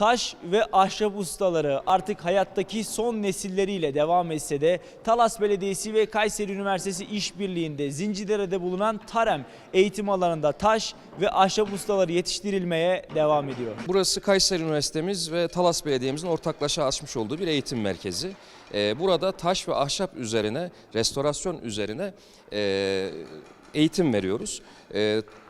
Taş ve ahşap ustaları artık hayattaki son nesilleriyle devam etse de Talas Belediyesi ve Kayseri Üniversitesi işbirliğinde Zincirdere'de bulunan Tarem eğitim alanında taş ve ahşap ustaları yetiştirilmeye devam ediyor. Burası Kayseri Üniversitemiz ve Talas Belediye'mizin ortaklaşa açmış olduğu bir eğitim merkezi. Ee, Burada taş ve ahşap üzerine, restorasyon üzerine e, eğitim veriyoruz.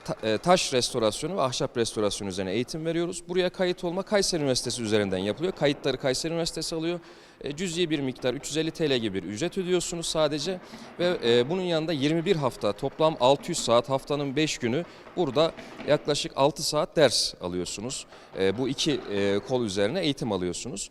E, ta- Taş restorasyonu ve ahşap restorasyonu üzerine eğitim veriyoruz. Buraya kayıt olma Kayseri Üniversitesi üzerinden yapılıyor. Kayıtları Kayseri Üniversitesi alıyor. E, Cüzi bir miktar 350 TL gibi bir ücret ödüyorsunuz sadece ve e, bunun yanında 21 hafta toplam 600 saat haftanın 5 günü burada yaklaşık 6 saat ders alıyorsunuz. Bu iki kol üzerine eğitim alıyorsunuz.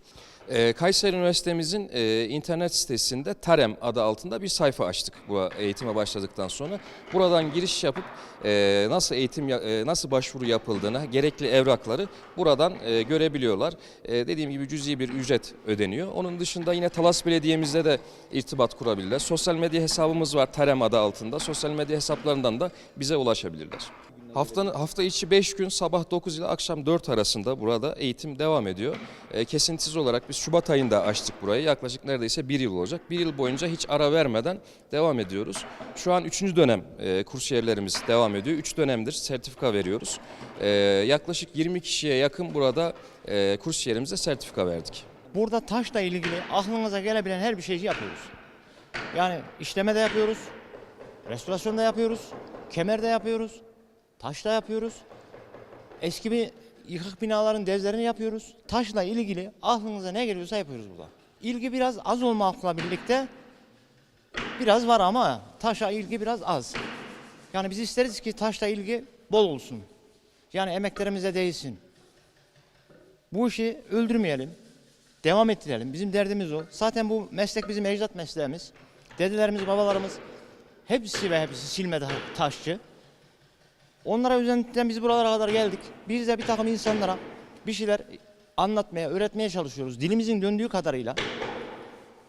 Kayseri Üniversitemizin internet sitesinde Tarem adı altında bir sayfa açtık bu eğitime başladıktan sonra. Buradan giriş yapıp e, nasıl eğitim e, nasıl başvuru yapıldığını, gerekli evrakları buradan e, görebiliyorlar. E, dediğim gibi cüzi bir ücret ödeniyor. Onun dışında yine Talas Belediye'mizde de irtibat kurabilirler. Sosyal medya hesabımız var Tarem adı altında. Sosyal medya hesaplarından da bize ulaşabilirler. Haftanın hafta içi 5 gün sabah 9 ile akşam 4 arasında burada eğitim devam ediyor. E, kesintisiz olarak biz Şubat ayında açtık burayı. Yaklaşık neredeyse bir yıl olacak. Bir yıl boyunca hiç ara vermeden devam ediyoruz. Şu an 3. dönem e, kursiyerlerimiz devam ediyor. 3 dönemdir sertifika veriyoruz. E, yaklaşık 20 kişiye yakın burada e, kursiyerimize sertifika verdik. Burada taşla ilgili aklınıza gelebilen her bir şeyi yapıyoruz. Yani işleme de yapıyoruz, restorasyon da yapıyoruz, kemer de yapıyoruz, taş da yapıyoruz. Eski bir yıkık binaların devlerini yapıyoruz. Taşla ilgili aklınıza ne geliyorsa yapıyoruz burada. İlgi biraz az olmakla birlikte biraz var ama taşa ilgi biraz az. Yani biz isteriz ki taşla ilgi bol olsun. Yani emeklerimize değsin. Bu işi öldürmeyelim. Devam ettirelim. Bizim derdimiz o. Zaten bu meslek bizim ecdat mesleğimiz. Dedelerimiz, babalarımız hepsi ve hepsi silme ta- taşçı. Onlara üzerinden biz buralara kadar geldik. Biz de bir takım insanlara bir şeyler anlatmaya, öğretmeye çalışıyoruz. Dilimizin döndüğü kadarıyla.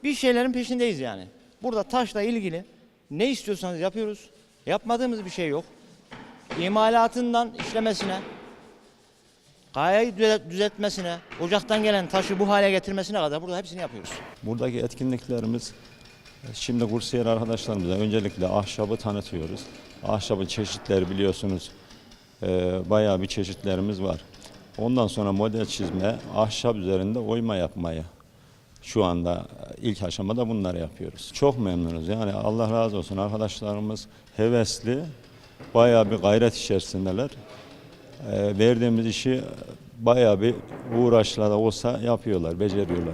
Bir şeylerin peşindeyiz yani. Burada taşla ilgili ne istiyorsanız yapıyoruz. Yapmadığımız bir şey yok. İmalatından işlemesine, Kayayı düze- düzeltmesine, ocaktan gelen taşı bu hale getirmesine kadar burada hepsini yapıyoruz. Buradaki etkinliklerimiz şimdi kursiyer arkadaşlarımıza öncelikle ahşabı tanıtıyoruz. Ahşabın çeşitleri biliyorsunuz e, bayağı bir çeşitlerimiz var. Ondan sonra model çizme, ahşap üzerinde oyma yapmayı şu anda e, ilk aşamada bunları yapıyoruz. Çok memnunuz yani Allah razı olsun arkadaşlarımız hevesli, bayağı bir gayret içerisindeler. E, verdiğimiz işi bayağı bir uğraşla da olsa yapıyorlar, beceriyorlar.